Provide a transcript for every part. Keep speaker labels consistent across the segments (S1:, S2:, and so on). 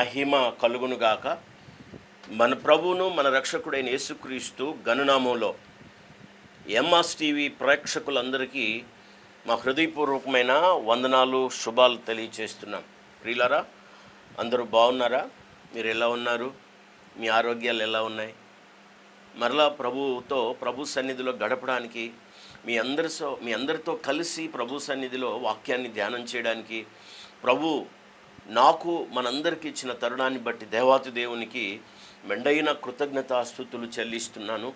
S1: మహిమ కలుగునుగాక మన ప్రభువును మన రక్షకుడైన యేసుక్రీస్తు గనునామంలో ఎంఎస్ టీవీ ప్రేక్షకులందరికీ మా హృదయపూర్వకమైన వందనాలు శుభాలు తెలియచేస్తున్నాం. ప్రియులారా అందరూ బాగున్నారా? మీరు ఎలా ఉన్నారు? మీ ఆరోగ్యాలు ఎలా ఉన్నాయి? మరలా ప్రభువుతో ప్రభు సన్నిధిలో గడపడానికి మీ అందరితో మీ అందరితో కలిసి ప్రభు సన్నిధిలో వాక్యాన్ని ధ్యానం చేయడానికి ప్రభు నాకు మనందరికీ ఇచ్చిన తరుణాన్ని బట్టి దేవాతి దేవునికి మెండైన కృతజ్ఞతాస్థుతులు చెల్లిస్తున్నాను.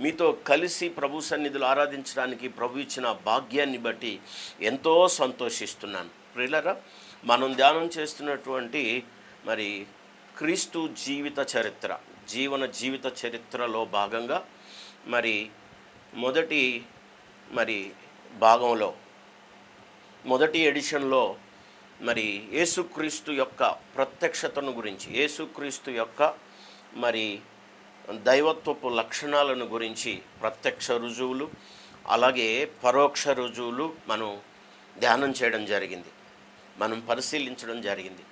S1: మీతో కలిసి ప్రభు సన్నిధులు ఆరాధించడానికి ప్రభు ఇచ్చిన భాగ్యాన్ని బట్టి ఎంతో సంతోషిస్తున్నాను. ప్రియులరా మనం ధ్యానం చేస్తున్నటువంటి మరి క్రీస్తు జీవిత చరిత్ర జీవన జీవిత చరిత్రలో భాగంగా మరి మొదటి మరి భాగంలో మొదటి ఎడిషన్లో మరి యేసుక్రీస్తు యొక్క ప్రత్యక్షతను గురించి యేసుక్రీస్తు యొక్క మరి దైవత్వపు లక్షణాలను గురించి ప్రత్యక్ష రుజువులు అలాగే పరోక్ష రుజువులు మనం ధ్యానం చేయడం జరిగింది. మనం పరిశీలించడం జరిగింది.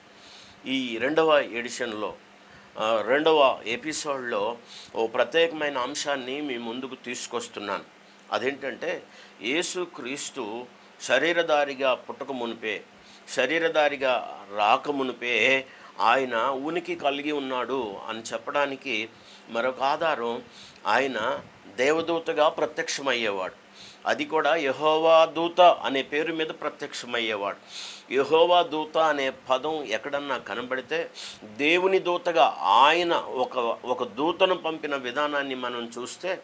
S1: ఈ రెండవ ఎడిషన్లో రెండవ ఎపిసోడ్లో ఓ ప్రత్యేకమైన అంశాన్ని మీ ముందుకు తీసుకొస్తున్నాను. అదేంటంటే యేసుక్రీస్తు శరీరధారిగా పుట్టక మునిపే శరీరధారిగా రాకమునిపే ఆయన ఉనికి కలిగి ఉన్నాడు అని చెప్పడానికి మరొక ఆధారం ఆయన దేవదూతగా ప్రత్యక్షమయ్యేవాడు. అది కూడా యహోవా దూత అనే పేరు మీద ప్రత్యక్షమయ్యేవాడు. యహోవా దూత అనే పదం ఎక్కడన్నా కనబడితే దేవుని దూతగా ఆయన ఒక ఒక దూతను పంపిన విధానాన్ని మనం చూస్తే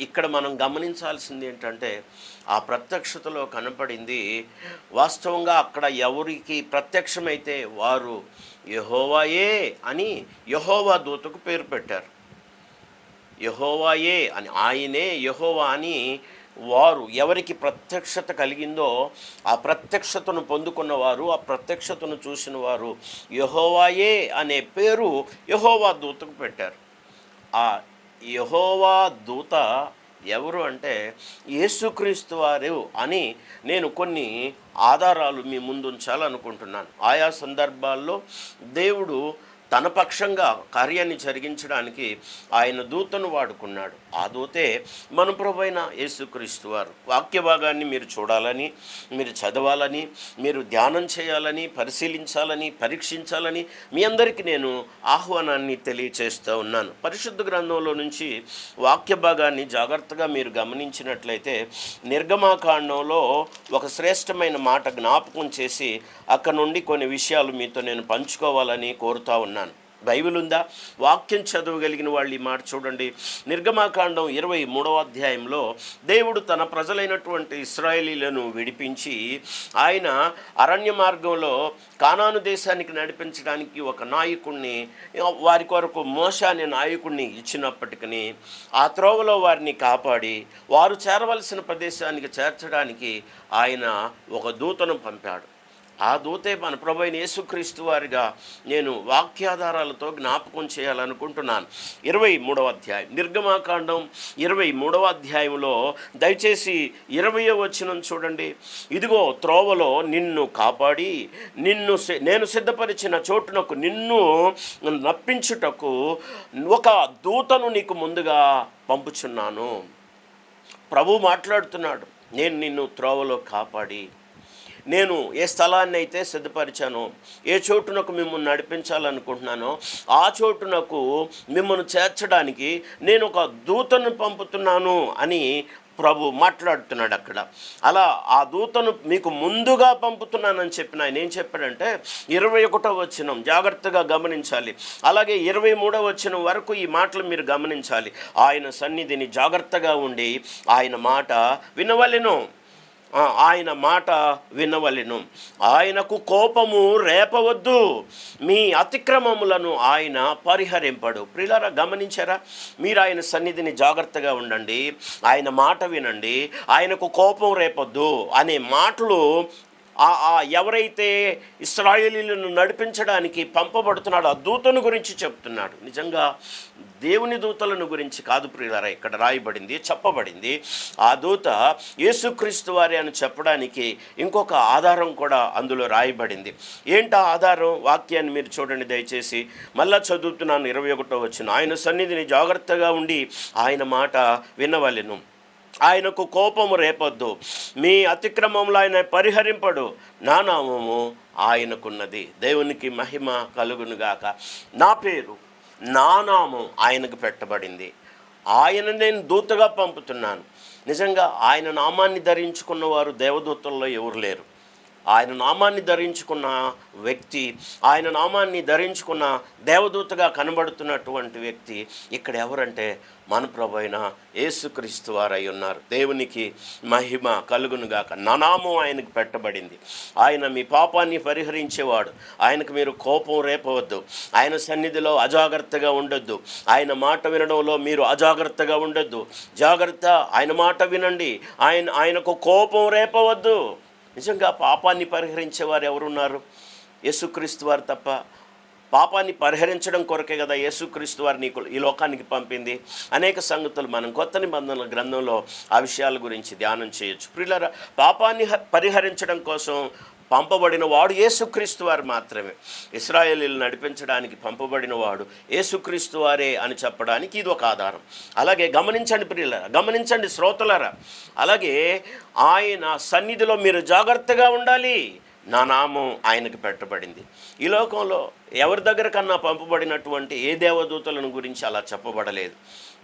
S1: ఇక్కడ మనం గమనించాల్సింది ఏంటంటే ఆ ప్రత్యక్షతలో కనపడింది వాస్తవంగా అక్కడ ఎవరికి ప్రత్యక్షమైతే వారు యహోవాయే అని యహోవా దూతకు పేరు పెట్టారు. యహోవాయే అని ఆయనే యహోవా అని వారు ఎవరికి ప్రత్యక్షత కలిగిందో ఆ ప్రత్యక్షతను పొందుకున్నవారు ఆ ప్రత్యక్షతను చూసిన వారు యహోవాయే అనే పేరు యహోవా దూతకు పెట్టారు. ఆ యహోవా దూత ఎవరు అంటే యేసుక్రీస్తు వారు అని నేను కొన్ని ఆధారాలు మీ ముందు ఉంచాలనుకుంటున్నాను ఆయా సందర్భాల్లో దేవుడు తన పక్షంగా కార్యాన్ని జరిగించడానికి ఆయన దూతను వాడుకున్నాడు. ఆ దూతే మన ప్రభైన యేసుక్రీస్తు వారు వాక్య భాగాన్ని మీరు చూడాలని మీరు చదవాలని మీరు ధ్యానం చేయాలని పరిశీలించాలని పరీక్షించాలని మీ అందరికీ నేను ఆహ్వానాన్ని తెలియచేస్తూ ఉన్నాను. పరిశుద్ధ గ్రంథంలో నుంచి వాక్య భాగాన్ని జాగ్రత్తగా మీరు గమనించినట్లయితే నిర్గమాకాండంలో ఒక శ్రేష్టమైన మాట జ్ఞాపకం చేసి అక్కడ నుండి కొన్ని విషయాలు మీతో నేను పంచుకోవాలని కోరుతా ఉన్నాను. బైబిల్ ఉందా వాక్యం చదవగలిగిన వాళ్ళు ఈ మాట చూడండి. నిర్గమాకాండం ఇరవై మూడవ అధ్యాయంలో దేవుడు తన ప్రజలైనటువంటి ఇస్రాయేలీలను విడిపించి ఆయన అరణ్య మార్గంలో కానాను దేశానికి నడిపించడానికి ఒక నాయకుడిని వారి కొరకు మోస అనే నాయకుడిని ఇచ్చినప్పటికీ ఆ త్రోవలో వారిని కాపాడి వారు చేరవలసిన ప్రదేశానికి చేర్చడానికి ఆయన ఒక దూతను పంపాడు. ఆ దూతే మన ప్రభు అయిన యేసుక్రీస్తు వారిగా నేను వాక్యాధారాలతో జ్ఞాపకం చేయాలనుకుంటున్నాను. ఇరవై మూడవ అధ్యాయం నిర్గమాకాండం ఇరవై మూడవ అధ్యాయంలో దయచేసి ఇరవయో వచ్చిన చూడండి. ఇదిగో త్రోవలో నిన్ను కాపాడి నిన్ను సి- నేను సిద్ధపరిచిన చోటునకు నిన్ను నప్పించుటకు ఒక దూతను నీకు ముందుగా పంపుచున్నాను. ప్రభు మాట్లాడుతున్నాడు నేను నిన్ను త్రోవలో కాపాడి నేను ఏ స్థలాన్ని అయితే సిద్ధపరిచానో ఏ చోటునకు మిమ్మల్ని నడిపించాలనుకుంటున్నానో ఆ చోటునకు మిమ్మల్ని చేర్చడానికి నేను ఒక దూతను పంపుతున్నాను అని ప్రభు మాట్లాడుతున్నాడు అక్కడ. అలా ఆ దూతను మీకు ముందుగా పంపుతున్నానని చెప్పిన ఆయన ఏం చెప్పాడంటే ఇరవై ఒకటో వచ్చినం జాగ్రత్తగా గమనించాలి. అలాగే ఇరవై మూడో వచ్చినం వరకు ఈ మాటలు మీరు గమనించాలి. ఆయన సన్నిధిని జాగ్రత్తగా ఉండి ఆయన మాట వినవలెను. ఆయన మాట వినవలెను. ఆయనకు కోపము రేపవద్దు. మీ అతిక్రమములను ఆయన పరిహరింపడు. ప్రిలరా గమనించారా? మీరు ఆయన సన్నిధిని జాగ్రత్తగా ఉండండి. ఆయన మాట వినండి. ఆయనకు కోపం రేపొద్దు అనే మాటలు ఆ ఆ ఎవరైతే ఇస్రాయేలీలను నడిపించడానికి పంపబడుతున్నాడో ఆ దూతను గురించి చెప్తున్నాడు. నిజంగా దేవుని దూతలను గురించి కాదు ప్రియులారా ఇక్కడ రాయబడింది చెప్పబడింది. ఆ దూత యేసుక్రీస్తు వారి అని చెప్పడానికి ఇంకొక ఆధారం కూడా అందులో రాయబడింది. ఏంటి ఆ ఆధారం? వాక్యాన్ని మీరు చూడండి దయచేసి. మళ్ళా చదువుతున్నాను ఇరవై ఒకటో వచ్చిన. ఆయన సన్నిధిని జాగ్రత్తగా ఉండి ఆయన మాట వినవలెను. ఆయనకు కోపము రేపొద్దు. మీ అతిక్రమంలో ఆయన పరిహరింపడు. నా నామము ఆయనకున్నది. దేవునికి మహిమ కలుగునుగాక. నా పేరు నా నామం ఆయనకు పెట్టబడింది. ఆయన నేను దూతగా పంపుతున్నాను. నిజంగా ఆయన నామాన్ని ధరించుకున్న వారు దేవదూతల్లో ఎవరు లేరు. ఆయన నామాన్ని ధరించుకున్న వ్యక్తి ఆయన నామాన్ని ధరించుకున్న దేవదూతగా కనబడుతున్నటువంటి వ్యక్తి ఇక్కడ ఎవరంటే మన ప్రభు అయిన యేసుక్రీస్తు వారై ఉన్నారు. దేవునికి మహిమ కలుగునుగాక. ననామం ఆయనకు పెట్టబడింది. ఆయన మీ పాపాన్ని పరిహరించేవాడు. ఆయనకు మీరు కోపం రేపవద్దు. ఆయన సన్నిధిలో అజాగ్రత్తగా ఉండొద్దు. ఆయన మాట వినడంలో మీరు అజాగ్రత్తగా ఉండొద్దు. జాగ్రత్త ఆయన మాట వినండి. ఆయన ఆయనకు కోపం రేపవద్దు. నిజంగా పాపాన్ని పరిహరించేవారు ఎవరున్నారు? యేసుక్రీస్తు వారు తప్ప పాపాన్ని పరిహరించడం కొరకే కదా యేసుక్రీస్తు వారిని ఈ- ఈ లోకానికి పంపింది? అనేక సంగతులు మనం కొత్త నిబంధనల గ్రంథంలో ఆ విషయాల గురించి ధ్యానం చేయొచ్చు. ప్రియులారా పాపాన్ని హ- పరిహరించడం కోసం పంపబడిన వాడు యేసుక్రీస్తు వారు మాత్రమే. ఇస్రాయేలీలు నడిపించడానికి పంపబడిన వాడు యేసుక్రీస్తు వారే అని చెప్పడానికి ఇది ఒక ఆధారం. అలాగే గమనించండి ప్రియులరా గమనించండి శ్రోతలరా. అలాగే ఆయన సన్నిధిలో మీరు జాగ్రత్తగా ఉండాలి. నా నామం ఆయనకు పెట్టబడింది. ఈ లోకంలో ఎవరి దగ్గర కన్నా పంపబడినటువంటి ఏ దేవదూతలను గురించి అలా చెప్పబడలేదు.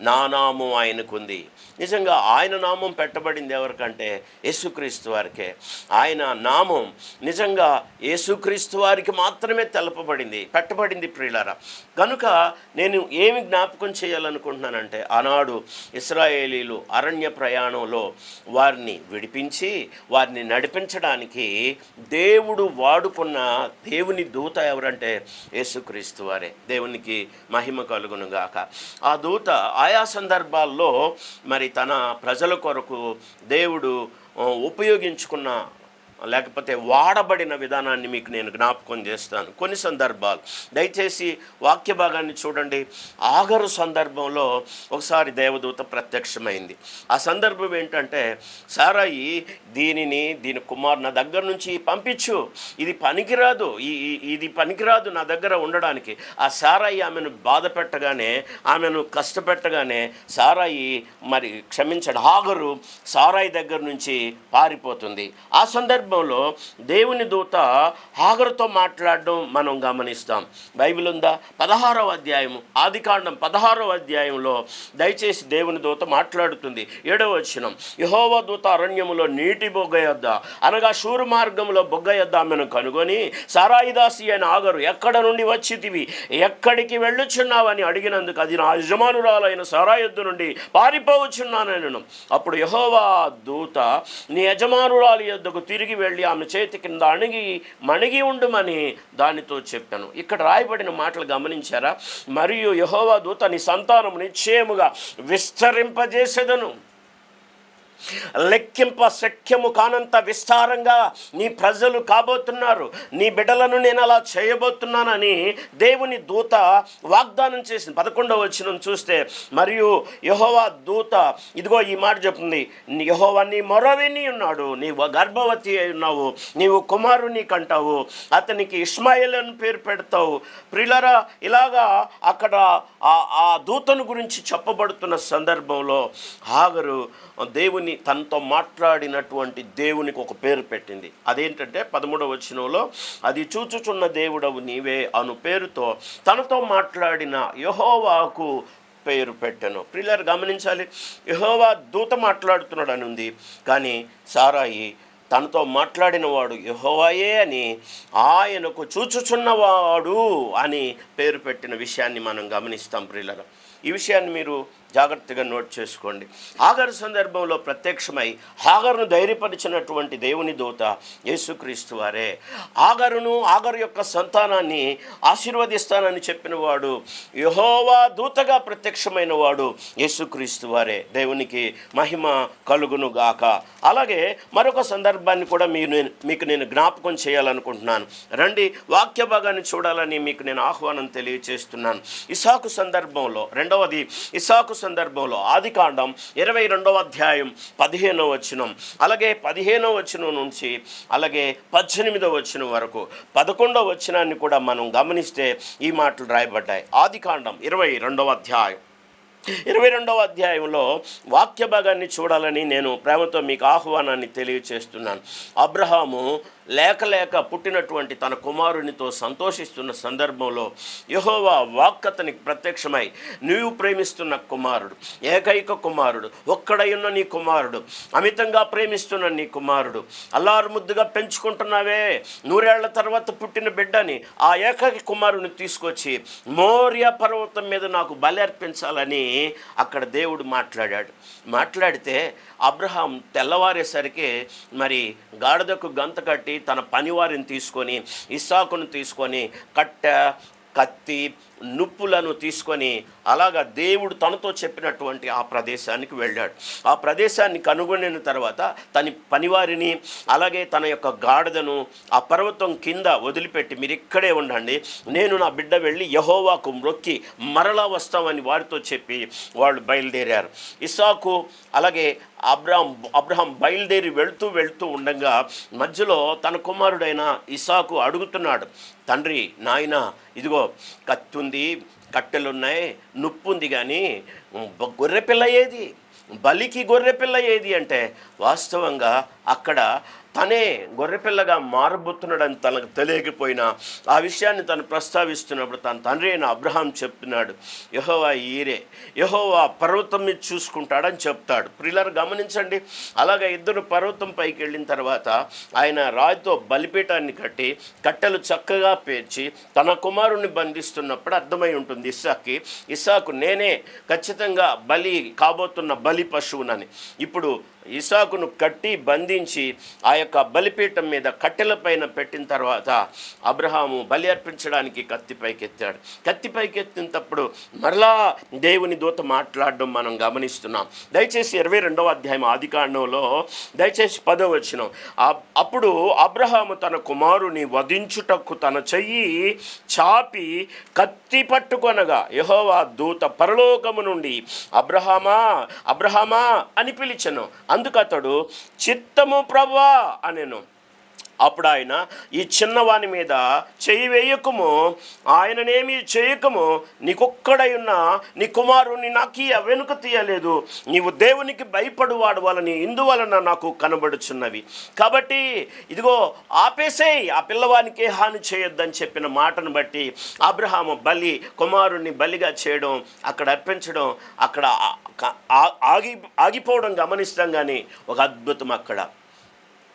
S1: నా నామం ఆయనకుంది. నిజంగా ఆయన నామం పెట్టబడింది ఎవరికంటే? యేసుక్రీస్తు వారికే. ఆయన నామం నిజంగా యేసుక్రీస్తు వారికి మాత్రమే తెలపబడింది పెట్టబడింది ప్రియులారా. కనుక నేను ఏమి జ్ఞాపకం చేయాలనుకుంటున్నానంటే ఆనాడు ఇస్రాయేలీలు అరణ్య ప్రయాణంలో వారిని విడిపించి వారిని నడిపించడానికి దేవుడు వాడుకున్న దేవుని దూత ఎవరంటే? యేసుక్రీస్తు వారే. దేవునికి మహిమ కలుగును గాక ఆ దూత ఆయా సందర్భాల్లో మరి తన ప్రజల కొరకు దేవుడు ఉపయోగించుకున్న లేకపోతే వాడబడిన విధానాన్ని మీకు నేను జ్ఞాపకం చేస్తాను. కొన్ని సందర్భాలు. దయచేసి వాక్య భాగాన్ని చూడండి. ఆగరు సందర్భంలో ఒకసారి దేవదూత ప్రత్యక్షమైంది. ఆ సందర్భం ఏంటంటే సారాయి దీనిని దీని కుమార్ నా దగ్గర నుంచి పంపించు. ఇది పనికిరాదు. ఈ ఇది పనికిరాదు నా దగ్గర ఉండడానికి. ఆ సారాయి ఆమెను బాధ పెట్టగానే ఆమెను కష్టపెట్టగానే సారాయి మరి క్షమించడు. ఆగరు సారాయి దగ్గర నుంచి పారిపోతుంది. ఆ సందర్భం సందర్భంలో దేవుని దూత హాగరుతో మాట్లాడడం మనం గమనిస్తాం. బైబిల్ ఉందా? పదహారవ అధ్యాయము ఆదికాండం పదహారవ అధ్యాయంలో దయచేసి దేవుని దూత మాట్లాడుతుంది. ఏడవ వచనం యహోవ దూత అరణ్యములో నీటి బొగ్గ యొద్ద అనగా శూరు మార్గంలో బొగ్గ యొద్ద ఆమెను కనుగొని సారాయిదాసి అయిన ఆగరు ఎక్కడ నుండి వచ్చితివి? ఎక్కడికి వెళ్ళుచున్నావని అడిగినందుకు అది నా యజమానురాలైన సారాయొద్దు నుండి పారిపోవచ్చున్నానను అప్పుడు యహోవా దూత నీ యజమానురాలి యొద్దకు తిరిగి వెళ్ళి ఆమె చేతి కింద అణిగి మణిగి ఉండుమని దానితో చెప్పాను. ఇక్కడ రాయబడిన మాటలు గమనించారా? మరియు యహోవా దూత నీ సంతానం నిశ్చయముగా విస్తరింపజేసేదను. లెక్కింప శక్యము కానంత విస్తారంగా నీ ప్రజలు కాబోతున్నారు. నీ బిడ్డలను నేను అలా చేయబోతున్నానని దేవుని దూత వాగ్దానం చేసింది. పదకొండవ వచ్చిన చూస్తే మరియు యహోవా దూత ఇదిగో ఈ మాట చెప్తుంది. యహోవా నీ మొరవిని ఉన్నాడు నీవు గర్భవతి అయి ఉన్నావు నీవు కుమారుని కంటావు అతనికి ఇస్మాయిల్ అని పేరు పెడతావు. ప్రిలరా ఇలాగా అక్కడ ఆ ఆ దూతను గురించి చెప్పబడుతున్న సందర్భంలో హాగరు దేవుని తనతో మాట్లాడినటువంటి దేవునికి ఒక పేరు పెట్టింది. అదేంటంటే పదమూడవ వచనంలో అది చూచుచున్న దేవుడవు నీవే అను పేరుతో తనతో మాట్లాడిన యహోవాకు పేరు పెట్టాను. ప్రిల్లర్ గమనించాలి. యహోవా దూత మాట్లాడుతున్నాడు అని ఉంది. కానీ సారాయి తనతో మాట్లాడిన వాడు యహోవాయే అని ఆయనకు చూచుచున్నవాడు అని పేరు పెట్టిన విషయాన్ని మనం గమనిస్తాం ప్రిల్లర్ ఈ విషయాన్ని మీరు జాగ్రత్తగా నోట్ చేసుకోండి. హాగర్ సందర్భంలో ప్రత్యక్షమై హాగర్ను ధైర్యపరిచినటువంటి దేవుని దూత యేసుక్రీస్తు వారే ఆగరును ఆగరు యొక్క సంతానాన్ని ఆశీర్వదిస్తానని చెప్పిన వాడు యహోవా దూతగా ప్రత్యక్షమైన వాడు యేసుక్రీస్తు వారే. దేవునికి మహిమ కలుగును గాక. అలాగే మరొక సందర్భాన్ని కూడా మీరు మీకు నేను జ్ఞాపకం చేయాలనుకుంటున్నాను. రండి వాక్య భాగాన్ని చూడాలని మీకు నేను ఆహ్వానం తెలియచేస్తున్నాను. ఇసాకు సందర్భంలో రెండవది ఇసాకు సందర్భంలో ఆది కాండం ఇరవై రెండవ అధ్యాయం పదిహేనవ వచనం. అలాగే పదిహేనవ వచనం నుంచి అలాగే పద్దెనిమిదవ వచనం వరకు పదకొండవ వచనాన్ని కూడా మనం గమనిస్తే ఈ మాటలు రాయబడ్డాయి. ఆది కాండం ఇరవై రెండవ అధ్యాయం. ఇరవై రెండవ అధ్యాయంలో వాక్య భాగాన్ని చూడాలని నేను ప్రేమతో మీకు ఆహ్వానాన్ని తెలియచేస్తున్నాను. అబ్రహాము లేక లేక పుట్టినటువంటి తన కుమారునితో సంతోషిస్తున్న సందర్భంలో యహోవా వాక్ అతనికి ప్రత్యక్షమై నీవు ప్రేమిస్తున్న కుమారుడు ఏకైక కుమారుడు ఒక్కడైన నీ కుమారుడు అమితంగా ప్రేమిస్తున్న నీ కుమారుడు అల్లారు ముద్దుగా పెంచుకుంటున్నావే. నూరేళ్ళ తర్వాత పుట్టిన బిడ్డని ఆ ఏకైక కుమారుని తీసుకొచ్చి మౌర్య పర్వతం మీద నాకు బలి అర్పించాలని అక్కడ దేవుడు మాట్లాడాడు. మాట్లాడితే అబ్రహాం తెల్లవారేసరికి మరి గాడిదకు గంత కట్టి తన పనివారిని తీసుకొని ఇస్సాకును తీసుకొని కట్టె కత్తి నుప్పులను తీసుకొని అలాగా దేవుడు తనతో చెప్పినటువంటి ఆ ప్రదేశానికి వెళ్ళాడు. ఆ ప్రదేశాన్ని కనుగొనిన తర్వాత తన పనివారిని అలాగే తన యొక్క గాడిదను ఆ పర్వతం కింద వదిలిపెట్టి మీరు ఇక్కడే ఉండండి. నేను నా బిడ్డ వెళ్ళి యహోవాకు మ్రొక్కి మరలా వస్తామని వారితో చెప్పి వాళ్ళు బయలుదేరారు. ఇసాకు అలాగే అబ్రహం అబ్రహం బయలుదేరి వెళ్తూ వెళ్తూ ఉండగా మధ్యలో తన కుమారుడైన ఇసాకు అడుగుతున్నాడు తండ్రి నాయన ఇదిగో కత్తి ఉంది కట్టెలున్నాయి నొప్పి ఉంది కానీ గొర్రెపిల్ల ఏది? బలికి గొర్రెపిల్ల ఏది అంటే వాస్తవంగా అక్కడ తనే గొర్రెపిల్లగా మారబోతున్నాడని తనకు తెలియకపోయినా ఆ విషయాన్ని తను ప్రస్తావిస్తున్నప్పుడు తన తండ్రి అయిన అబ్రహాం చెప్తున్నాడు యహోవా ఈరే యహోవా పర్వతం మీద చూసుకుంటాడని చెప్తాడు. ప్రిల్లర్ గమనించండి అలాగే ఇద్దరు పర్వతం పైకి వెళ్ళిన తర్వాత ఆయన రాయితో బలిపీఠాన్ని కట్టి కట్టెలు చక్కగా పేర్చి తన కుమారుణ్ణి బంధిస్తున్నప్పుడు అర్థమై ఉంటుంది ఇస్సాక్కి ఇస్సాకు నేనే ఖచ్చితంగా బలి కాబోతున్న బలి పశువునని. ఇప్పుడు ఇసాకును కట్టి బంధించి ఆ యొక్క బలిపీఠం మీద కట్టెల పైన పెట్టిన తర్వాత అబ్రహాము బలి అర్పించడానికి కత్తిపైకి ఎత్తాడు కత్తిపైకి ఎత్తినప్పుడు మరలా దేవుని దూత మాట్లాడడం మనం గమనిస్తున్నాం. దయచేసి ఇరవై రెండవ అధ్యాయం ఆదికాండంలో దయచేసి పదవ వచ్చిన అప్పుడు అబ్రహాము తన కుమారుని వధించుటకు తన చెయ్యి చాపి కత్తి పట్టుకొనగా యహోవా దూత పరలోకము నుండి అబ్రహామా అబ్రహామా అని పిలిచను. అందుకు అతడు చిత్తము ప్రభా అనెను. అప్పుడు ఆయన ఈ చిన్నవాని మీద చేయి వేయకము ఆయననేమి చేయకము నీకొక్కడై ఉన్న నీ కుమారుని నాకు వెనుక తీయలేదు. నీవు దేవునికి భయపడువాడు వలని ఇందువలన నాకు కనబడుచున్నవి. కాబట్టి ఇదిగో ఆపేసేయి ఆ పిల్లవానికి హాని చేయొద్దని చెప్పిన మాటను బట్టి అబ్రహాము బలి కుమారుణ్ణి బలిగా చేయడం అక్కడ అర్పించడం అక్కడ ఆగి ఆగిపోవడం గమనిస్తాం కానీ ఒక అద్భుతం అక్కడ.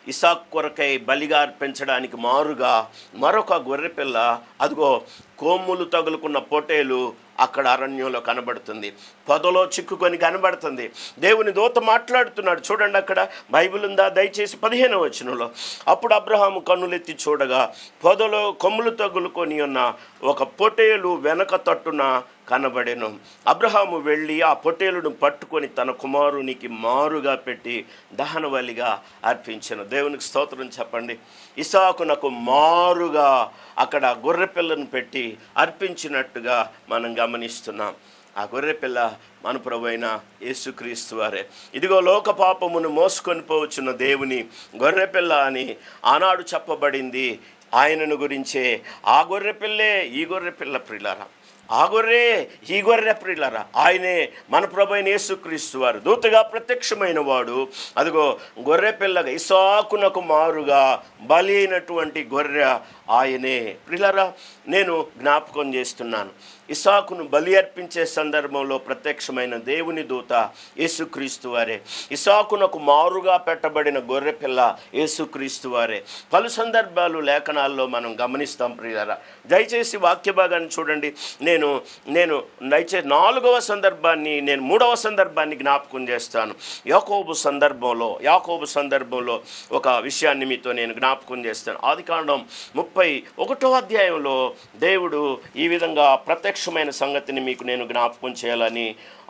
S1: ఇసాక్ కొరకై బలిగా అర్పించడానికి మారుగా మరొక గొర్రెపిల్ల అదిగో కొమ్ములు తగులుకున్న పొటేలు అక్కడ అరణ్యంలో కనబడుతుంది. పొదలో చిక్కుకొని కనబడుతుంది. దేవుని దూత మాట్లాడుతున్నాడు. చూడండి అక్కడ బైబిల్ ఉందా? దయచేసి పదిహేను వచనంలో. అప్పుడు అబ్రహాము కన్నులెత్తి చూడగా పొదలో కొమ్ములు తగులుకొని ఉన్న ఒక పొటేలు వెనక తట్టున కనబడెను. అబ్రహాము వెళ్ళి ఆ పొట్టేలును పట్టుకొని తన కుమారునికి మారుగా పెట్టి దహనవలిగా అర్పించను. దేవునికి స్తోత్రం చెప్పండి. ఇసాకునకు మారుగా అక్కడ గొర్రెపిల్లను పెట్టి అర్పించినట్టుగా మనం గమనిస్తున్నాం. ఆ గొర్రెపిల్ల మన ప్రభు అయిన యేసుక్రీస్తు వారే. ఇదిగో లోక పాపమును మోసుకొని పోవచ్చున్న దేవుని గొర్రెపిల్ల అని ఆనాడు చెప్పబడింది. ఆయనను గురించే ఆ గొర్రెపిల్లే ఈ గొర్రెపిల్ల ప్రిలారా. ఆ గొర్రె ఈ గొర్రె ప్రియులరా ఆయనే మన ప్రభైన యేసుక్రీస్తు వారు దూతగా ప్రత్యక్షమైన వాడు. అదిగో గొర్రె పిల్లగా ఇసాకునకు మారుగా బలి అయినటువంటి గొర్రె ఆయనే. ప్రియులరా నేను జ్ఞాపకం చేస్తున్నాను. ఇసాకును బలి అర్పించే సందర్భంలో ప్రత్యక్షమైన దేవుని దూత యేసుక్రీస్తు వారే. ఇసాకునకు మారుగా పెట్టబడిన గొర్రెపిల్ల యేసుక్రీస్తు వారే. పలు సందర్భాలు లేఖనాల్లో మనం గమనిస్తాం ప్రియారా దయచేసి వాక్య భాగాన్ని చూడండి. నేను నేను దయచేసి నాలుగవ సందర్భాన్ని నేను మూడవ సందర్భాన్ని జ్ఞాపకం చేస్తాను. యాకోబు సందర్భంలో యాకోబు సందర్భంలో ఒక విషయాన్ని మీతో నేను జ్ఞాపకం చేస్తాను. ఆదికాండం ముప్పై ఒకటో అధ్యాయంలో దేవుడు ఈ విధంగా ప్రత్యక్ష ప్రత్యక్షమైన సంగతిని మీకు నేను జ్ఞాపకం చేయాలని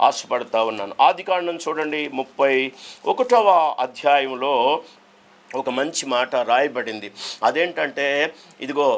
S1: ఆశపడతా ఉన్నాను. ఆది కాండం చూడండి ముప్పై ఒకటవ అధ్యాయంలో ఒక మంచి మాట రాయబడింది. అదేంటంటే ఇదిగో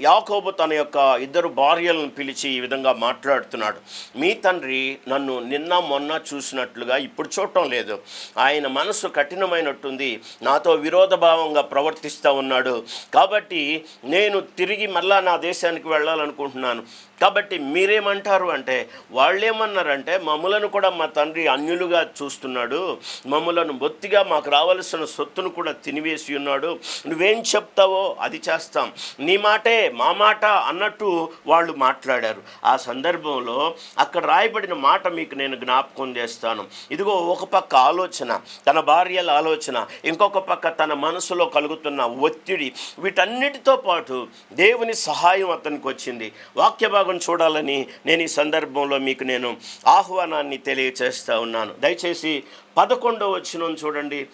S1: యాకోబు తన యొక్క ఇద్దరు భార్యలను పిలిచి ఈ విధంగా మాట్లాడుతున్నాడు. మీ తండ్రి నన్ను నిన్న మొన్న చూసినట్లుగా ఇప్పుడు చూడటం లేదు. ఆయన మనసు కఠినమైనట్టుంది. నాతో విరోధభావంగా ప్రవర్తిస్తూ ఉన్నాడు. కాబట్టి నేను తిరిగి మళ్ళా నా దేశానికి వెళ్ళాలనుకుంటున్నాను. కాబట్టి మీరేమంటారు అంటే వాళ్ళేమన్నారంటే మమ్మలను కూడా మా తండ్రి అన్యులుగా చూస్తున్నాడు. మమ్మలను బొత్తిగా మాకు రావలసిన సొత్తును కూడా తినివేసి ఉన్నాడు. నువ్వేం చెప్తావో అది చేస్తాం. నీ మాటే మా మాట అన్నట్టు వాళ్ళు మాట్లాడారు. ఆ సందర్భంలో అక్కడ రాయబడిన మాట మీకు నేను జ్ఞాపకం చేస్తాను. ఇదిగో ఒక పక్క ఆలోచన తన భార్యల ఆలోచన ఇంకొక పక్క తన మనసులో కలుగుతున్న ఒత్తిడి వీటన్నిటితో పాటు దేవుని సహాయం అతనికి వచ్చింది. వాక్య భాగం చూడాలని నేను ఈ సందర్భంలో మీకు నేను ఆహ్వానాన్ని తెలియచేస్తూ ఉన్నాను. దయచేసి పదకొండవ వచనం చూడండి.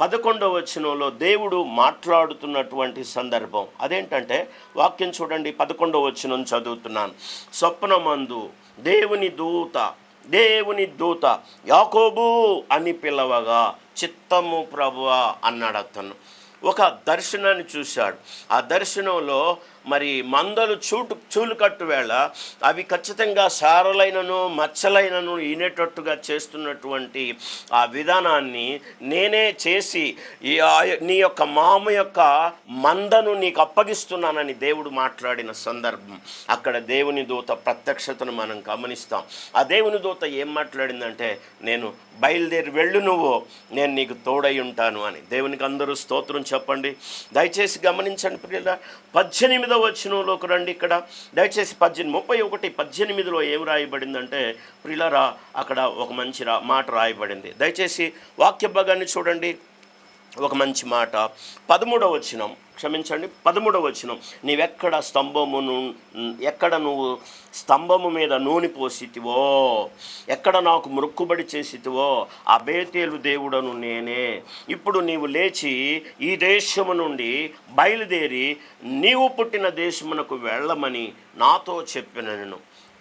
S1: పదకొండవ వచనంలో దేవుడు మాట్లాడుతున్నటువంటి సందర్భం అదేంటంటే వాక్యం చూడండి. పదకొండవ వచనం చదువుతున్నాను. స్వప్నమందు దేవుని దూత దేవుని దూత యాకోబు అని పిలవగా చిత్తము ప్రభువా అన్నాడు అతను. ఒక దర్శనాన్ని చూశాడు. ఆ దర్శనంలో మరి మందలు చూటు చూలుకట్టు వేళ అవి ఖచ్చితంగా సారలైనను మచ్చలైనను ఈనేటట్టుగా చేస్తున్నటువంటి ఆ విధానాన్ని నేనే చేసి ఈ ఆ- నీ యొక్క మామ యొక్క మందను నీకు అప్పగిస్తున్నానని దేవుడు మాట్లాడిన సందర్భం. అక్కడ దేవుని దూత ప్రత్యక్షతను మనం గమనిస్తాం. ఆ దేవుని దూత ఏం మాట్లాడిందంటే నేను బయలుదేరి వెళ్ళు నువ్వు నేను నీకు తోడై ఉంటాను అని. దేవునికి అందరూ స్తోత్రం చెప్పండి. దయచేసి గమనించండి పద్దెనిమిది పద్దెనిమిదవ వచనంలోకి రండి ఇక్కడ. దయచేసి పద్దెనిమిది ముప్పై ఒకటి పద్దెనిమిదిలో ఏం రాయబడిందంటే ప్రిలరా అక్కడ ఒక మంచి రా మాట రాయబడింది. దయచేసి వాక్య భాగాన్ని చూడండి. ఒక మంచి మాట. పదమూడవ వచనం. క్షమించండి పదమూడవ వచనం. నీవెక్కడ స్తంభమును ఎక్కడ నువ్వు స్తంభము మీద నూనె పోసితివో ఎక్కడ నాకు మృక్కుబడి చేసితివో ఆ బేతేలు దేవుడను నేనే. ఇప్పుడు నీవు లేచి ఈ దేశము నుండి బయలుదేరి నీవు పుట్టిన దేశమునకు వెళ్ళమని నాతో చెప్పిన నేను.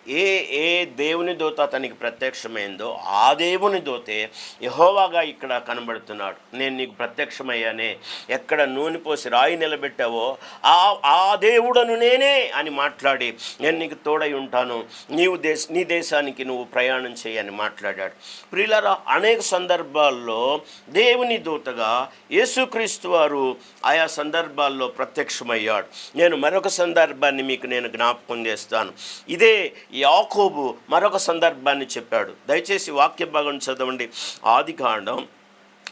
S1: ఏ ఏ దేవుని దూత అతనికి ప్రత్యక్షమైందో ఆ దేవుని దూతే యహోవాగా ఇక్కడ కనబడుతున్నాడు. నేను నీకు ప్రత్యక్షమయ్యానే. ఎక్కడ నూనె పోసి రాయి నిలబెట్టావో ఆ ఆ దేవుడను నేనే అని మాట్లాడి నేను నీకు తోడై ఉంటాను. నీవు దేశ నీ దేశానికి నువ్వు ప్రయాణం చేయని మాట్లాడాడు. ప్రియులరా అనేక సందర్భాల్లో దేవుని దూతగా యేసుక్రీస్తు వారు ఆయా సందర్భాల్లో ప్రత్యక్షమయ్యాడు. నేను మరొక సందర్భాన్ని మీకు నేను జ్ఞాపకం చేస్తాను. ఇదే యాకోబు మరొక సందర్భాన్ని చెప్పాడు. దయచేసి వాక్య భాగం చదవండి. ఆదికాండం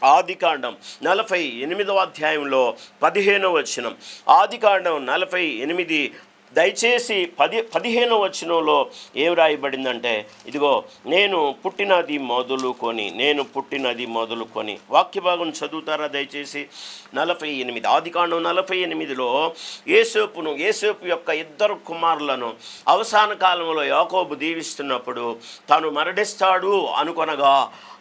S1: ఆదికాండం నలభై ఎనిమిదవ అధ్యాయంలో పదిహేనవ వచనం. ఆదికాండం నలభై ఎనిమిది దయచేసి పది పదిహేను వచనంలో ఏం రాయబడిందంటే ఇదిగో నేను పుట్టినది మొదలుకొని నేను పుట్టినది మొదలుకొని వాక్య భాగం చదువుతారా దయచేసి? నలభై ఎనిమిది ఆదికాండం నలభై ఎనిమిదిలో ఏసేపును ఏసేపు యొక్క ఇద్దరు కుమారులను అవసాన కాలంలో యాకోబు దీవిస్తున్నప్పుడు తాను మరణిస్తాడు అనుకొనగా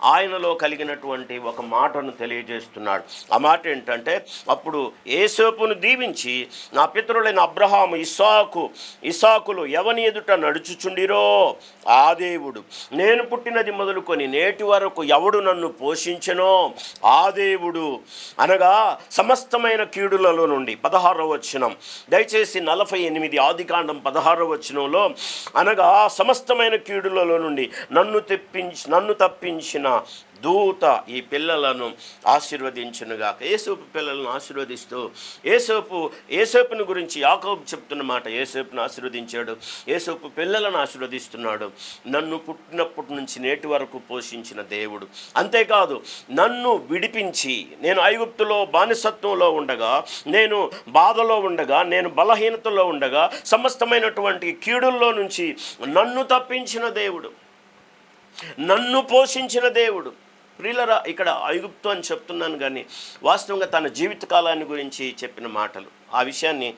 S1: ఆయనలో కలిగినటువంటి ఒక మాటను తెలియజేస్తున్నాడు. ఆ మాట ఏంటంటే అప్పుడు ఏసేపును దీవించి నా పితరులైన అబ్రహాము ఇస్సాకు ఇసాకులు ఎవని ఎదుట నడుచుచుండిరో? ఆ దేవుడు. నేను పుట్టినది మొదలుకొని నేటి వరకు ఎవడు నన్ను పోషించెనో? ఆ దేవుడు. అనగా సమస్తమైన కీడులలో నుండి పదహారవ వచనం. దయచేసి నలభై ఎనిమిది ఆదికాండం పదహారవ వచనంలో అనగా సమస్తమైన కీడులలో నుండి నన్ను తెప్పించి నన్ను తప్పించిన దూత ఈ పిల్లలను ఆశీర్వదించునుగాక. ఏసోపు పిల్లలను ఆశీర్వదిస్తూ ఏసోపు ఏసోపుని గురించి యాకోబు చెప్తున్న మాట ఏసోపును ఆశీర్వదించాడు. ఏసోపు పిల్లలను ఆశీర్వదిస్తున్నాడు. నన్ను పుట్టినప్పటి నుంచి నేటి వరకు పోషించిన దేవుడు. అంతేకాదు నన్ను విడిపించి నేను ఐగుప్తులో బానిసత్వంలో ఉండగా నేను బాధలో ఉండగా నేను బలహీనతలో ఉండగా సమస్తమైనటువంటి కీడుల్లో నుంచి నన్ను తప్పించిన దేవుడు. నన్ను పోషించిన దేవుడు. ప్రియులరా ఇక్కడ ఐగుప్తు అని చెప్తున్నాను కానీ వాస్తవంగా తన జీవితకాలాన్ని గురించి చెప్పిన మాటలు. ఆ విషయాన్ని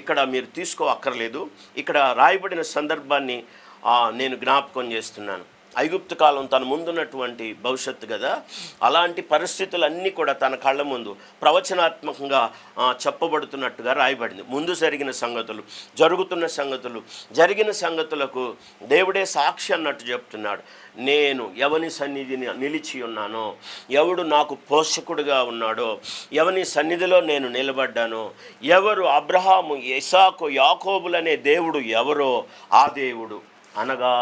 S1: ఇక్కడ మీరు తీసుకో అక్కర్లేదు. ఇక్కడ రాయబడిన సందర్భాన్ని నేను జ్ఞాపకం చేస్తున్నాను. ఐగుప్తు కాలం తన ముందున్నటువంటి భవిష్యత్తు కదా. అలాంటి పరిస్థితులన్నీ కూడా తన కళ్ళ ముందు ప్రవచనాత్మకంగా చెప్పబడుతున్నట్టుగా రాయబడింది. ముందు జరిగిన సంగతులు జరుగుతున్న సంగతులు జరిగిన సంగతులకు దేవుడే సాక్షి అన్నట్టు చెప్తున్నాడు. నేను ఎవని సన్నిధిని నిలిచి ఉన్నానో ఎవడు నాకు పోషకుడుగా ఉన్నాడో ఎవని సన్నిధిలో నేను నిలబడ్డానో ఎవరు అబ్రహాము ఇసాకు యాకోబులనే దేవుడు ఎవరో ఆ దేవుడు అనగా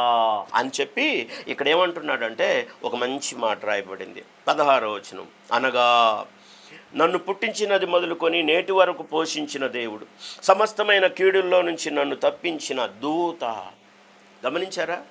S1: అని చెప్పి ఇక్కడ ఏమంటున్నాడంటే ఒక మంచి మాట రాయబడింది. పదహారో వచనం. అనగా నన్ను పుట్టించినది మొదలుకొని నేటి వరకు పోషించిన దేవుడు. సమస్తమైన కీడుల్లో నుంచి నన్ను తప్పించిన దూత. గమనించారా?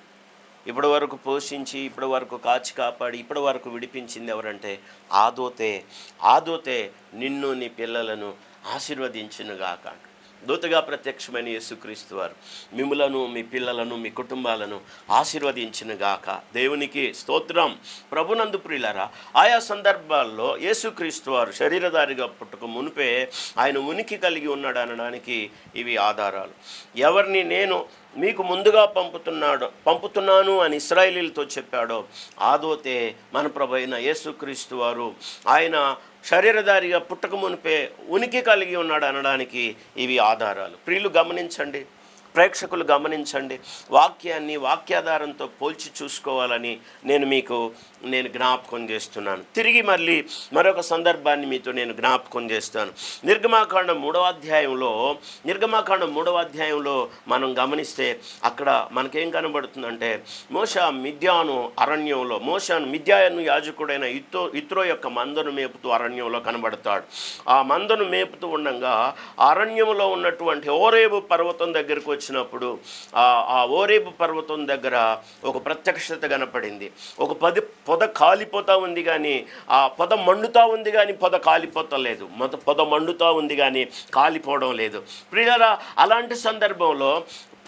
S1: ఇప్పటి వరకు పోషించి ఇప్పటి వరకు కాచి కాపాడి ఇప్పటి వరకు విడిపించింది ఎవరంటే ఆదోతే ఆదోతే నిన్ను నీ పిల్లలను ఆశీర్వదించునుగాక. దూతగా ప్రత్యక్షమైన యేసుక్రీస్తు వారు మిములను మీ పిల్లలను మీ కుటుంబాలను ఆశీర్వదించునుగాక. దేవునికి స్తోత్రం. ప్రభునందు ప్రియులరా ఆయా సందర్భాల్లో యేసుక్రీస్తు వారు శరీరధారిగా పుట్టుక మునిపే ఆయన ఉనికి కలిగి ఉన్నాడు అనడానికి ఇవి ఆధారాలు. ఎవరిని నేను మీకు ముందుగా పంపుతున్నాడు పంపుతున్నాను అని ఇస్రాయేలీలతో చెప్పాడో ఆదోతే మన ప్రభు అయిన యేసుక్రీస్తు వారు ఆయన శరీరధారిగా పుట్టక మునిపే ఉనికి కలిగి ఉన్నాడు అనడానికి ఇవి ఆధారాలు. ప్రియులు గమనించండి ప్రేక్షకులు గమనించండి వాక్యాన్ని వాక్యాధారంతో పోల్చి చూసుకోవాలని నేను మీకు నేను జ్ఞాపకం చేస్తున్నాను. తిరిగి మళ్ళీ మరొక సందర్భాన్ని మీతో నేను జ్ఞాపకం చేస్తాను. నిర్గమాకాండం మూడవ అధ్యాయంలో నిర్గమాకాండం మూడవ అధ్యాయంలో మనం గమనిస్తే అక్కడ మనకేం కనబడుతుందంటే మోష మిథ్యాను అరణ్యంలో మోషను మిథ్యాను యాజకుడైన ఇత్రో ఇత్రో యొక్క మందను మేపుతూ అరణ్యంలో కనబడతాడు. ఆ మందను మేపుతూ ఉండగా అరణ్యంలో ఉన్నటువంటి ఓరేబు పర్వతం దగ్గరకు వచ్చినప్పుడు ఆ ఆ ఓరేబు పర్వతం దగ్గర ఒక ప్రత్యక్షత కనపడింది. ఒక పది పొద కాలిపోతూ ఉంది కానీ ఆ పొద మండుతూ ఉంది కానీ పొద కాలిపోతలేదు. మొద పొద మండుతూ ఉంది కానీ కాలిపోవడం లేదు. ప్రియులరా అలాంటి సందర్భంలో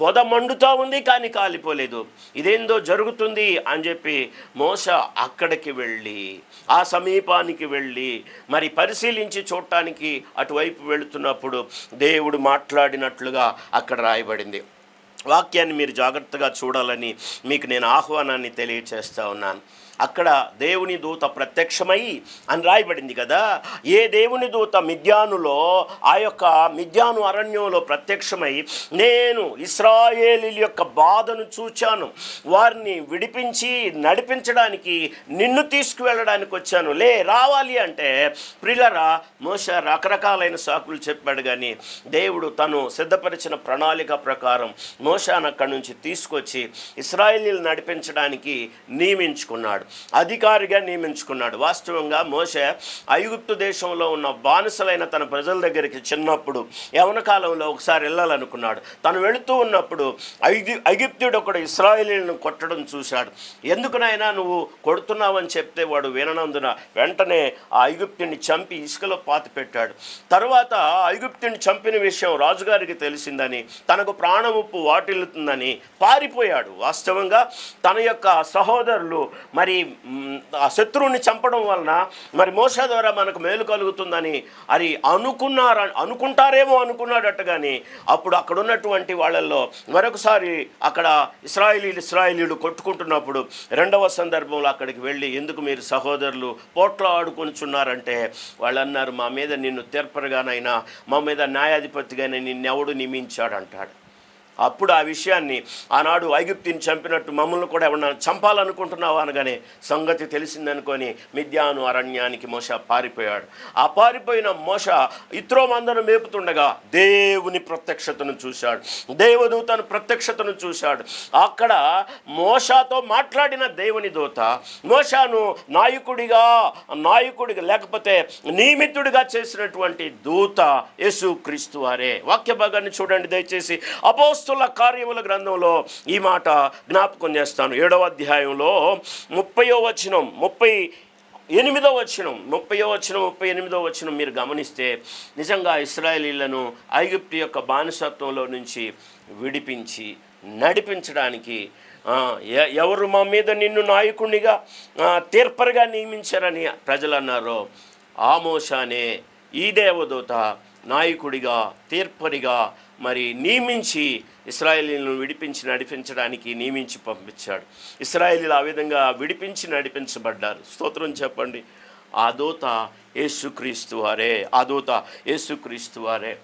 S1: పొద మండుతూ ఉంది కానీ కాలిపోలేదు. ఇదేందో జరుగుతుంది అని చెప్పి మోస అక్కడికి వెళ్ళి ఆ సమీపానికి వెళ్ళి మరి పరిశీలించి చూడటానికి అటువైపు వెళుతున్నప్పుడు దేవుడు మాట్లాడినట్లుగా అక్కడ రాయబడింది. వాక్యాన్ని మీరు జాగ్రత్తగా చూడాలని మీకు నేను ఆహ్వానాన్ని తెలియచేస్తా ఉన్నాను. అక్కడ దేవుని దూత ప్రత్యక్షమై అని రాయబడింది కదా. ఏ దేవుని దూత మిద్యానులో ఆ యొక్క మిద్యాను అరణ్యంలో ప్రత్యక్షమై నేను ఇస్రాయేలీ యొక్క బాధను చూచాను. వారిని విడిపించి నడిపించడానికి నిన్ను తీసుకువెళ్ళడానికి వచ్చాను. లే రావాలి అంటే ప్రిలరా మోస రకరకాలైన సాకులు చెప్పాడు కానీ దేవుడు తను సిద్ధపరిచిన ప్రణాళిక ప్రకారం మోసాను అక్కడి నుంచి తీసుకొచ్చి ఇస్రాయేలీలు నడిపించడానికి నియమించుకున్నాడు. అధికారిగా నియమించుకున్నాడు. వాస్తవంగా మోసే ఐగుప్తు దేశంలో ఉన్న బానిసలైన తన ప్రజల దగ్గరికి చిన్నప్పుడు యవన కాలంలో ఒకసారి వెళ్ళాలనుకున్నాడు. తను వెళుతూ ఉన్నప్పుడు ఐగి ఐగిప్తుడు ఒకడు ఇస్రాయేలీలను కొట్టడం చూశాడు. ఎందుకునైనా నువ్వు కొడుతున్నావని చెప్తే వాడు విననందున వెంటనే ఆ ఐగుప్తుని చంపి ఇసుకలో పాతి పెట్టాడు. తర్వాత ఐగుప్తుని చంపిన విషయం రాజుగారికి తెలిసిందని తనకు ప్రాణముప్పు వాటిల్లుతుందని పారిపోయాడు. వాస్తవంగా తన యొక్క సహోదరులు మరి మరి ఆ శత్రువుని చంపడం వలన మరి మోస ద్వారా మనకు మేలు కలుగుతుందని అది అనుకున్నార అనుకుంటారేమో అనుకున్నాడట కానీ అప్పుడు అక్కడ ఉన్నటువంటి వాళ్ళల్లో మరొకసారి అక్కడ ఇస్రాయిలీలు ఇస్రాయిలీలు కొట్టుకుంటున్నప్పుడు రెండవ సందర్భంలో అక్కడికి వెళ్ళి ఎందుకు మీరు సహోదరులు పోట్లో ఆడుకొనిచున్నారంటే వాళ్ళు అన్నారు మా మీద నిన్ను తీర్పరగానైనా మా మీద న్యాయాధిపతిగానే నిన్నెవడు నియమించాడు అంటాడు అప్పుడు ఆ విషయాన్ని ఆనాడు ఐగుప్తిని చంపినట్టు మమ్మల్ని కూడా ఎవరన్నా చంపాలనుకుంటున్నావా అనగానే సంగతి తెలిసిందనుకొని మిద్యాను అరణ్యానికి మోస పారిపోయాడు. ఆ పారిపోయిన మోస ఇత్రో మందను మేపుతుండగా దేవుని ప్రత్యక్షతను చూశాడు. దేవదూతను ప్రత్యక్షతను చూశాడు. అక్కడ మోషాతో మాట్లాడిన దేవుని దూత మోషాను నాయకుడిగా నాయకుడిగా లేకపోతే నియమితుడిగా చేసినటువంటి దూత యేసు క్రీస్తు వారే. వాక్య భాగాన్ని చూడండి దయచేసి. అపోస్తుల కార్యముల గ్రంథంలో ఈ మాట జ్ఞాపకం చేస్తాను. ఏడవ అధ్యాయంలో ముప్పయో వచనం ముప్పై ఎనిమిదో వచనం ముప్పయో వచనం ముప్పై ఎనిమిదో వచనం మీరు గమనిస్తే నిజంగా ఇస్రాయేలీలను ఐగుప్తు యొక్క బానిసత్వంలో నుంచి విడిపించి నడిపించడానికి ఎవరు మా మీద నిన్ను నాయకుడిగా తీర్పరిగా నియమించారని ప్రజలు అన్నారో ఆమోషానే ఈ దేవదూత నాయకుడిగా తీర్పరిగా మరి నియమించి ఇస్రాయేలీలను విడిపించి నడిపించడానికి నియమించి పంపించాడు. ఇస్రాయేలీలు ఆ విధంగా విడిపించి నడిపించబడ్డారు. స్తోత్రం చెప్పండి. ఆ దూత యేసుక్రీస్తు వారే. ఆ దూత యేసుక్రీస్తు వారే.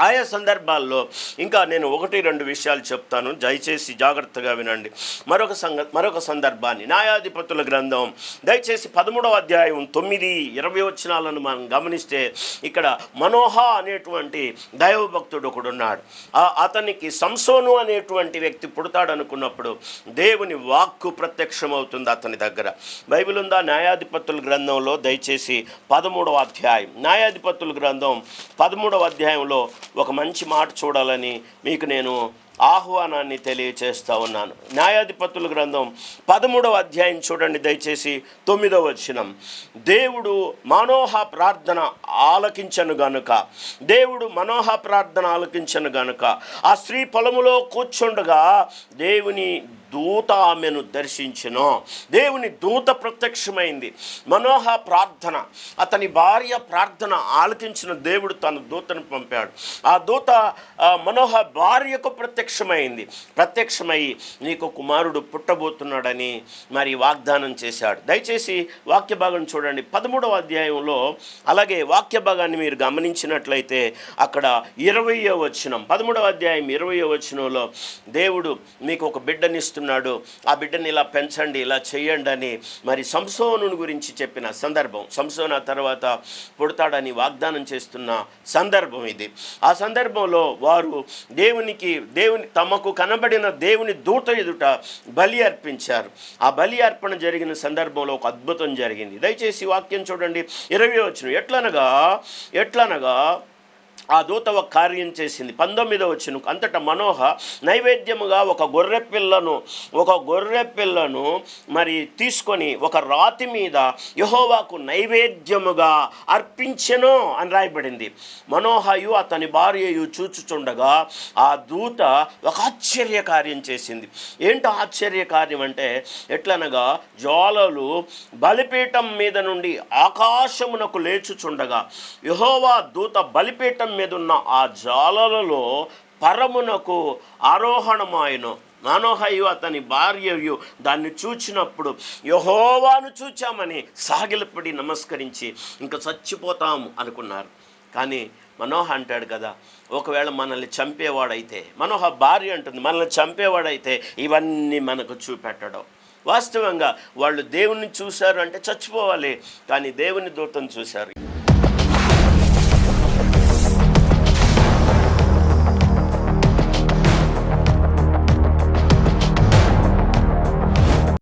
S1: ఆయా సందర్భాల్లో ఇంకా నేను ఒకటి రెండు విషయాలు చెప్తాను. దయచేసి జాగ్రత్తగా వినండి. మరొక సంగ మరొక సందర్భాన్ని. న్యాయాధిపతుల గ్రంథం. దయచేసి పదమూడవ అధ్యాయం తొమ్మిది ఇరవై వచనాలను మనం గమనిస్తే ఇక్కడ మనోహ అనేటువంటి దైవభక్తుడు ఒకడు ఉన్నాడు. అతనికి సంసోను అనేటువంటి వ్యక్తి పుడతాడు అనుకున్నప్పుడు దేవుని వాక్కు ప్రత్యక్షమవుతుంది అతని దగ్గర. బైబిల్ ఉందా? న్యాయాధిపతుల గ్రంథంలో దయచేసి పదమూడవ అధ్యాయం. న్యాయాధిపతుల గ్రంథం పదమూడవ అధ్యాయంలో ఒక మంచి మాట చూడాలని మీకు నేను ఆహ్వానాన్ని తెలియచేస్తా ఉన్నాను. న్యాయాధిపతుల గ్రంథం పదమూడవ అధ్యాయం చూడండి దయచేసి తొమ్మిదవ వచనం. దేవుడు మనోహ ప్రార్థన ఆలకించను గనుక దేవుడు మనోహ ప్రార్థన ఆలకించను గనుక ఆ స్త్రీ పొలములో కూర్చుండగా దేవుని దూత ఆమెను దర్శించను. దేవుని దూత ప్రత్యక్షమైంది. మనోహ ప్రార్థన. అతని భార్య ప్రార్థన ఆలకించిన దేవుడు తన దూతను పంపాడు. ఆ దూత మనోహ భార్యకు ప్రత్యక్షమైంది. ప్రత్యక్షమై నీకు కుమారుడు పుట్టబోతున్నాడని మరి వాగ్దానం చేశాడు. దయచేసి వాక్య భాగం చూడండి. పదమూడవ అధ్యాయంలో అలాగే వాక్య భాగాన్ని మీరు గమనించినట్లయితే అక్కడ ఇరవయో వచనం పదమూడవ అధ్యాయం ఇరవయో వచనంలో దేవుడు మీకు ఒక బిడ్డనిస్తున్నాడు ఆ బిడ్డని ఇలా పెంచండి ఇలా చేయండి అని మరి సంసోను గురించి చెప్పిన సందర్భం. సంసోన్ ఆ తర్వాత పుడతాడని వాగ్దానం చేస్తున్న సందర్భం ఇది. ఆ సందర్భంలో వారు దేవునికి దేవుని తమకు కనబడిన దేవుని దూత ఎదుట బలి అర్పించారు. ఆ బలి అర్పణ జరిగిన సందర్భంలో ఒక అద్భుతం జరిగింది. దయచేసి వాక్యం చూడండి. ఇరవై వచ్చిన ఎట్లనగా ఎట్లనగా ఆ దూత ఒక కార్యం చేసింది. పంతొమ్మిదవ వచ్చిన అంతటా మనోహ నైవేద్యముగా ఒక గొర్రె పిల్లను ఒక గొర్రె పిల్లను మరి తీసుకొని ఒక రాతి మీద యహోవాకు నైవేద్యముగా అర్పించెను అని రాయబడింది. మనోహయు అతని భార్యయు చూచుచుండగా ఆ దూత ఒక ఆశ్చర్య కార్యం చేసింది. ఏంటో ఆశ్చర్య కార్యం అంటే ఎట్లనగా జ్వాలలు బలిపీఠం మీద నుండి ఆకాశమునకు లేచుచుండగా యహోవా దూత బలిపీఠం మీద ఉన్న ఆ జాలలలో పరమునకు ఆరోహణమాయను. మనోహయు అతని భార్యయు దాన్ని చూచినప్పుడు యహోవాను చూచామని సాగిలపడి నమస్కరించి ఇంకా చచ్చిపోతాము అనుకున్నారు. కానీ మనోహ అంటాడు కదా ఒకవేళ మనల్ని చంపేవాడైతే మనోహ భార్య అంటుంది మనల్ని చంపేవాడైతే ఇవన్నీ మనకు చూపెట్టడం. వాస్తవంగా వాళ్ళు దేవుణ్ణి చూశారు అంటే చచ్చిపోవాలి కానీ దేవుని దూతను చూశారు.